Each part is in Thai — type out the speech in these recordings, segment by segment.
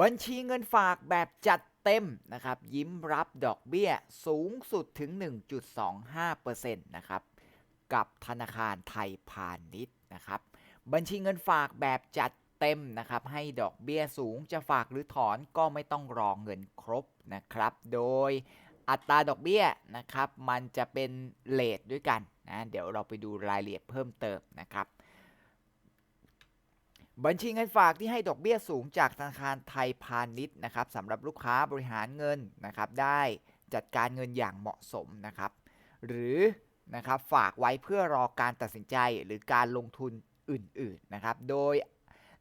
บัญชีเงินฝากแบบจัดเต็มนะครับ ยิ้มรับดอกเบี้ยสูงสุดถึง 1.25%นะครับ กับธนาคารไทยพาณิชย์นะครับ บัญชีเงินฝากแบบจัดเต็มนะครับ ให้ดอกเบี้ยสูงจะฝากหรือถอนก็ไม่ต้องรอเงินครบนะครับ โดยอัตราดอกเบี้ยนะครับ มันจะเป็นเลทด้วยกันนะ เดี๋ยวเราไปดูรายละเอียดเพิ่มเติมนะครับ บัญชีเงินฝากที่ให้ดอกเบี้ยสูงจากธนาคารไทยพาณิชย์นะครับสำหรับลูกค้าบริหารเงินนะครับ ได้จัดการเงินอย่างเหมาะสมนะครับ หรือนะครับฝากไว้เพื่อรอการตัดสินใจหรือการลงทุนอื่น ๆนะครับ โดย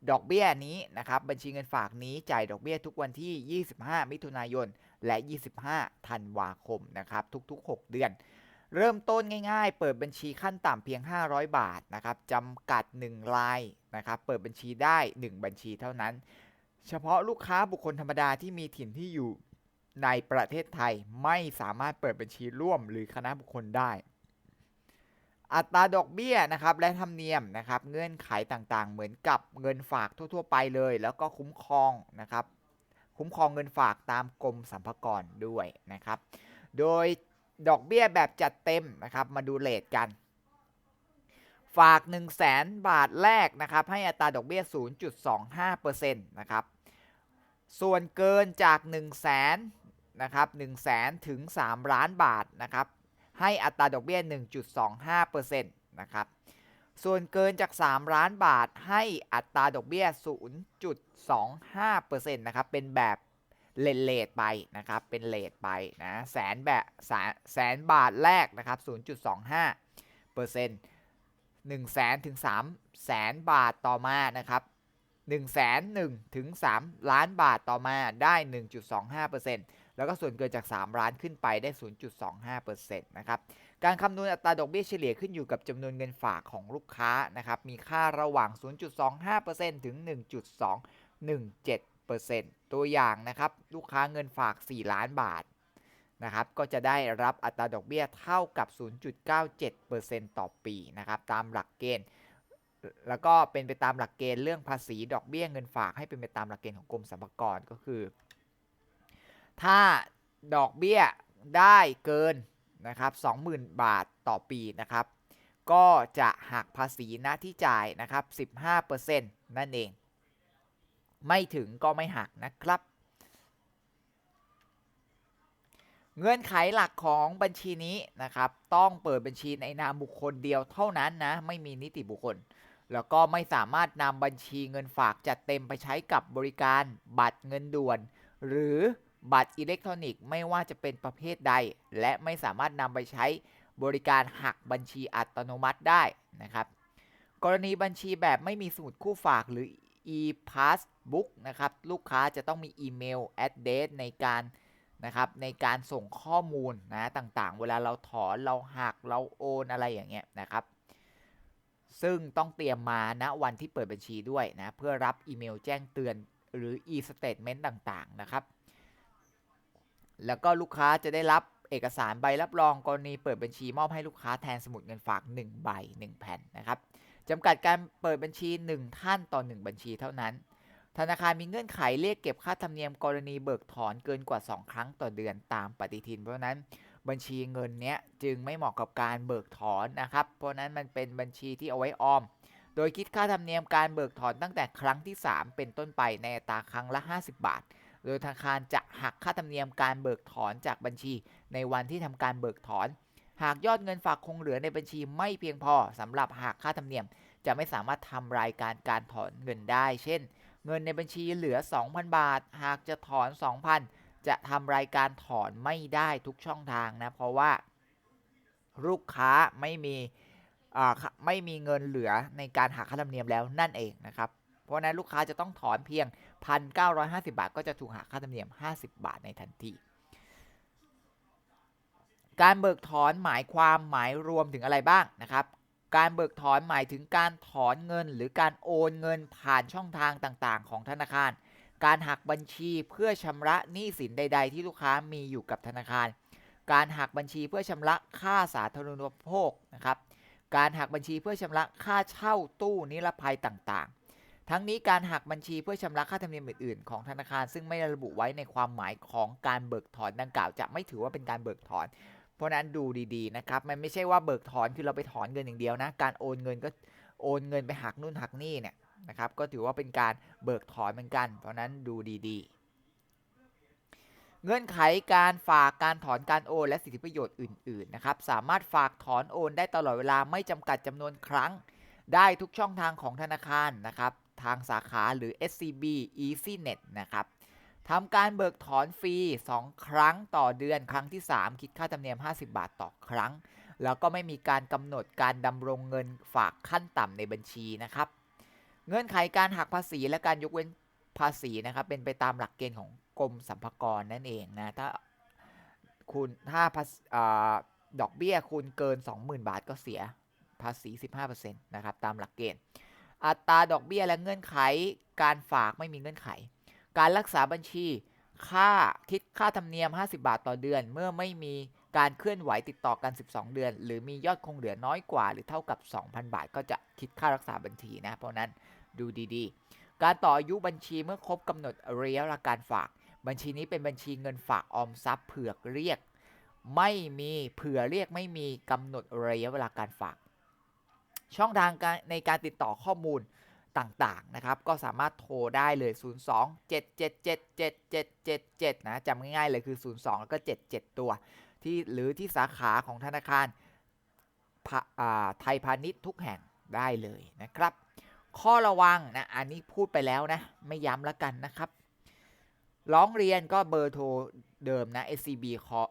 ดอกเบี้ยนี้นะครับ บัญชีเงินฝากนี้จ่ายดอกเบี้ยทุกวันที่ 25 มิถุนายน และ 25 ธันวาคมนะครับ ทุกๆ 6 เดือน เริ่มต้นง่ายๆ เปิดบัญชีขั้นต่ำเพียง 500 บาทนะครับจำกัด 1 รายนะครับ เปิดบัญชีได้ 1 บัญชีเท่านั้น เฉพาะลูกค้าบุคคลธรรมดาที่มีถิ่นที่อยู่ในประเทศไทยไม่สามารถเปิดบัญชีร่วมหรือคณะบุคคลได้ อัตราดอกเบี้ยนะครับและธรรมเนียมนะครับ เงื่อนไขต่างๆ เหมือนกับเงินฝากทั่ว ๆ ไปเลย แล้วก็คุ้มครองนะครับ คุ้มครองเงินฝากตามกรมสรรพากรด้วยนะครับ โดย ดอกเบี้ยแบบจัดเต็มนะครับ มาดูเลทกัน ฝาก 1 0 0 0 0แบาทแรกนะครับ ให้อัตราดอกเบี้ย 0.25%นะครับ ส่วนเกินจาก 1 0 0 0 0แสนนะครับ1 0 0 0 0แสนถึง 3 ล้านบาทนะครับ ให้อัตราดอกเบี้ย 1.25%นะครับ ส่วนเกินจาก 3 ล้านบาท ให้อัตราดอกเบี้ย 0.25%นะครับ เป็นแบบ เลนเลทไปนะครับ เป็นเลทไปนะแสนแบบแสนบาทแรกนะครับ 0.25เปอร์เซ็นต์1แสนถึง3แสนบาทต่อมานะครับ1แสน1ถึง3ล้านบาทต่อมาได้ 1.25%แล้วก็ส่วนเกินจาก 3 ล้านขึ้นไปได้ 0.25%นะครับ การคำนวณอัตราดอกเบี้ยเฉลี่ยขึ้นอยู่กับจำนวนเงินฝากของลูกค้านะครับ มีค่าระหว่าง 0.25%ถึง 1.217% ตัวอย่างนะครับลูกค้าเงินฝาก 4 ล้านบาทนะครับก็จะได้รับอัตราดอกเบี้ยเท่ากับ 0.97%ต่อปีนะครับตามหลักเกณฑ์ แล้วก็เป็นไปตามหลักเกณฑ์เรื่องภาษีดอกเบี้ยเงินฝากให้เป็นไปตามหลักเกณฑ์ของกรมสรรพากรก็คือ ถ้าดอกเบี้ยได้เกินนะครับ20,000 บาทต่อปีนะครับก็จะหักภาษีหน้าที่จ่ายนะครับ 15%นั่นเอง ไม่ถึงก็ไม่หักนะครับ เงื่อนไขหลักของบัญชีนี้นะครับ ต้องเปิดบัญชีในนามบุคคลเดียวเท่านั้นนะ ไม่มีนิติบุคคล แล้วก็ไม่สามารถนำบัญชีเงินฝากจัดเต็มไปใช้กับบริการ บัตรเงินด่วน หรือบัตรอิเล็กทรอนิกส์ไม่ว่าจะเป็นประเภทใด และไม่สามารถนำไปใช้บริการหักบัญชีอัตโนมัติได้นะครับ กรณีบัญชีแบบไม่มีสมุดคู่ฝากหรือ e-passbook นะครับลูกค้าจะต้องมีอีเมล address ในการนะครับในการส่งข้อมูลนะต่างๆ เวลาเราถอนเราหักเราโอนอะไรอย่างเงี้ยนะครับซึ่งต้องเตรียมมาณนะวันที่เปิดบัญชีด้วยนะเพื่อรับอีเมลแจ้งเตือนหรือ e-statement ต่างๆนะครับ แล้วก็ลูกค้าจะได้รับเอกสารใบรับรองกรณีเปิดบัญชีมอบให้ลูกค้าแทนสมุดเงินฝาก 1 ใบ 1 แผ่นนะครับ จำกัดการเปิดบัญชี 1 ท่านต่อ 1 บัญชีเท่านั้น ธนาคารมีเงื่อนไขเรียกเก็บค่าธรรมเนียมกรณีเบิกถอนเกินกว่า 2 ครั้งต่อเดือนตามปฏิทิน เพราะนั้นบัญชีเงินเนี้ยจึงไม่เหมาะกับการเบิกถอนนะครับ เพราะนั้นมันเป็นบัญชีที่เอาไว้ออม โดยคิดค่าธรรมเนียมการเบิกถอนตั้งแต่ครั้งที่ 3 เป็นต้นไปในอัตราครั้งละ 50 บาท โดยธนาคารจะหักค่าธรรมเนียมการเบิกถอนจากบัญชี ในวันที่ทำการเบิกถอน หากยอดเงินฝากคงเหลือในบัญชีไม่เพียงพอสำหรับหักค่าธรรมเนียม จะไม่สามารถทำรายการการถอนเงินได้ เช่น เงินในบัญชีเหลือ 2,000 บาท หากจะถอน 2,000 จะทำรายการถอนไม่ได้ทุกช่องทางนะ เพราะว่า ลูกค้าไม่มีไม่มีเงินเหลือในการหักค่าธรรมเนียมแล้วนั่นเองนะครับ เพราะนั้นลูกค้าจะต้องถอนเพียง 1,950 บาท ก็จะถูกหักค่าธรรมเนียม 50 บาทในทันที การเบิกถอนหมายความหมายรวมถึงอะไรบ้างนะครับการเบิกถอนหมายถึงการถอนเงิน หรือการโอนเงินผ่านช่องทางต่างๆ ของธนาคาร การหักบัญชีเพื่อชำระหนี้สินใด ๆ ที่ลูกค้ามีอยู่กับธนาคาร การหักบัญชีเพื่อชำระค่าสาธารณูปโภคนะครับ การหักบัญชีเพื่อชำระค่าเช่าตู้นิรภัยต่างๆ ทั้งนี้การหักบัญชีเพื่อชำระค่าธรรมเนียมอื่นๆ ของธนาคาร ซึ่งไม่ระบุไว้ในความหมายของการเบิกถอนดังกล่าว จะไม่ถือว่าเป็นการเบิกถอน เพราะนั้นดูดีๆนะครับ มันไม่ใช่ว่าเบิกถอนคือเราไปถอนเงินอย่างเดียวนะ การโอนเงินก็โอนเงินไปหักนู่นหักนี่เนี่ยนะครับ ก็ถือว่าเป็นการเบิกถอนเหมือนกัน เพราะฉะนั้นดูดีๆ เงื่อนไขการฝากการถอนการโอน และสิทธิประโยชน์อื่น ๆ นะครับ สามารถฝากถอนโอนได้ตลอดเวลาไม่จำกัดจำนวนครั้ง ได้ทุกช่องทางของธนาคารนะครับ ทางสาขาหรือ SCB EasyNet นะครับ ทำการเบิกถอนฟรี 2 ครั้งต่อเดือนครั้งที่ 3 คิดค่าธรรมเนียม 50 บาทต่อครั้ง แล้วก็ไม่มีการกำหนดการดำรงเงินฝากขั้นต่ำในบัญชีนะครับ เงื่อนไขการหักภาษีและการยกเว้นภาษีนะครับเป็นไปตามหลักเกณฑ์ของกรมสรรพากรนั่นเองนะถ้าคุณถ้าาอดอกเบี้ยคุณเกิน 20,000 บาทก็เสียภาษี 15%นะครับตามหลักเกณฑ์ อัตราดอกเบี้ยและเงื่อนไขการฝากไม่มีเงื่อนไข การรักษาบัญชี ค่าคิดค่าธรรมเนียม 50 บาทต่อเดือน เมื่อไม่มีการเคลื่อนไหวติดต่อกัน 12 เดือน หรือมียอดคงเหลือน้อยกว่า หรือเท่ากับ 2,000 บาท ก็จะคิดค่ารักษาบัญชีนะ เพราะนั้นดูดีๆ การต่ออายุบัญชีเมื่อครบกำหนดระยะเวลาการฝาก บัญชีนี้เป็นบัญชีเงินฝากออมทรัพย์เผือกเรียก ไม่มีเผื่อเรียกไม่มีกำหนดระยะเวลาการฝาก ช่องทางการในการติดต่อข้อมูล ต่างๆนะครับ ก็สามารถโทรได้เลย 02 777 7777 นะจำง่ายๆเลยคือ 02 แล้วก็ 77 ตัว ที่หรือที่สาขาของธนาคาราไทยพาณิชย์ทุกแห่งได้เลยนะครับ ข้อระวังนะ อันนี้พูดไปแล้วนะ ไม่ย้ำแล้วกันนะครับ ร้องเรียนก็เบอร์โทรเดิมนะ SCB Call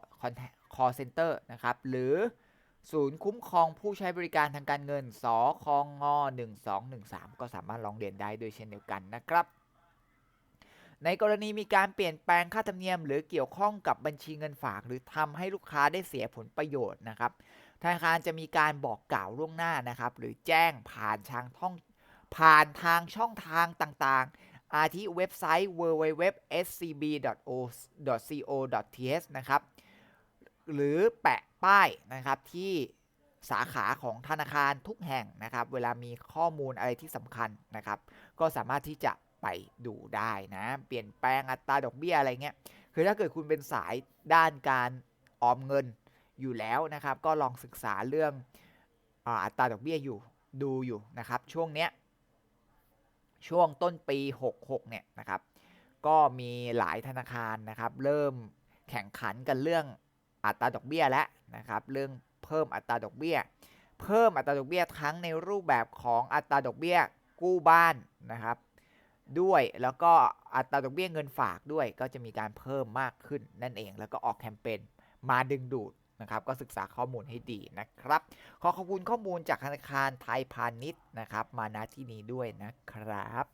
call center นะครับ หรือ ศูนย์คุ้มครองผู้ใช้บริการทางการเงิน สคง1213 ก็สามารถร้องเรียนได้ด้วยเช่นเดียวกันนะครับ ในกรณีมีการเปลี่ยนแปลงค่าธรรมเนียม หรือเกี่ยวข้องกับบัญชีเงินฝาก หรือทำให้ลูกค้าได้เสียผลประโยชน์นะครับ ธนาคารจะมีการบอกกล่าวล่วงหน้านะครับ หรือแจ้งผ่านทางท่องผ่านทางช่องทางต่างๆ อาทิเว็บไซต์ www.scb.co.th นะครับ หรือแปะป้ายนะครับที่สาขาของธนาคารทุกแห่งนะครับ เวลามีข้อมูลอะไรที่สำคัญนะครับ ก็สามารถที่จะไปดูได้นะ เปลี่ยนแปลงอัตราดอกเบี้ยอะไรเงี้ย คือถ้าเกิดคุณเป็นสายด้านการออมเงินอยู่แล้วนะครับ ก็ลองศึกษาเรื่องอัตราดอกเบี้ยอยู่ดูอยู่นะครับ ช่วงเนี้ยช่วงต้นปี 66 เนี่ยนะครับ ก็มีหลายธนาคารนะครับ เริ่มแข่งขันกันเรื่อง อัตราดอกเบี้ยแล้วนะครับ เรื่องเพิ่มอัตราดอกเบี้ย เพิ่มอัตราดอกเบี้ยทั้งในรูปแบบของอัตราดอกเบี้ยกู้บ้านนะครับ ด้วยแล้วก็อัตราดอกเบี้ยเงินฝากด้วย ก็จะมีการเพิ่มมากขึ้นนั่นเอง แล้วก็ออกแคมเปญมาดึงดูดนะครับ ก็ศึกษาข้อมูลให้ดีนะครับ ขอขอบคุณข้อมูลจากธนาคารไทยพาณิชย์นะครับ มาณที่นี้ด้วยนะครับ